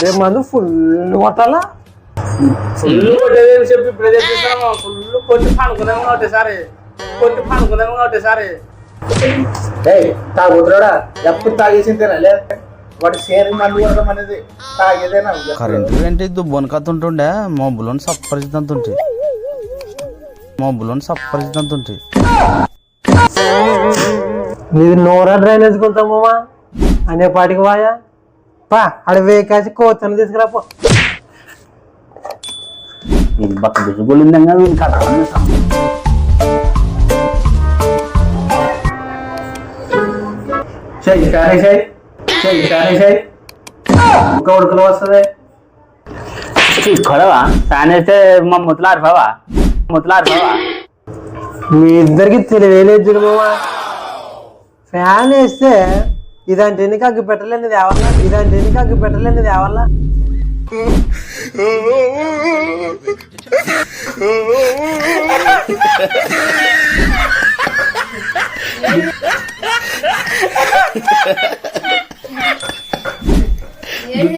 రేపు మందు ఫుల్ కొట్టాలా? ఫుల్ కొట్టేది చెప్పి ఇప్పుడే చెప్పిస్తాము ఫుల్ కొట్టి పనుకునేమో ఒకటేసారి కొట్టి పనుకునేమో ఒకటేసారి ఏయ్ తాగుతున్నాడా? ఎప్పుడు తాగేసింది తినాలి వాటి షేరింగ్ మందు కొడదాం అనేది తాగేదేనా? కరెంటు ఏంటి? దుబ్బని కథ ఉంటుండే మబ్బులోని నీది నోరా డ్రైనేజ్ కొంటామమ్మా అనే పాటికి వాయా? పా అడ వేకాసి కోతను తీసుకురా పో ఇది బక్క బిసుగొలిందంగా వీని కథ. చెయ్యి ఇంకా ఉడకలు వస్తుంది. తీసుకోవడవా ఫ్యాన్ వేస్తే మా ముత్తలు ఆరిపోవా? ముత్తలు ఆరిపోవా? మీ ఇద్దరికి తెలివేలేదు చూడమమ్మా ఫ్యాన్ వేస్తే ఇదంటే ఎన్నిక పెట్టలేనిది ఎవరన్నా ఇదంటే ఎన్నిక పెట్టలేనిది ఎవరన్నా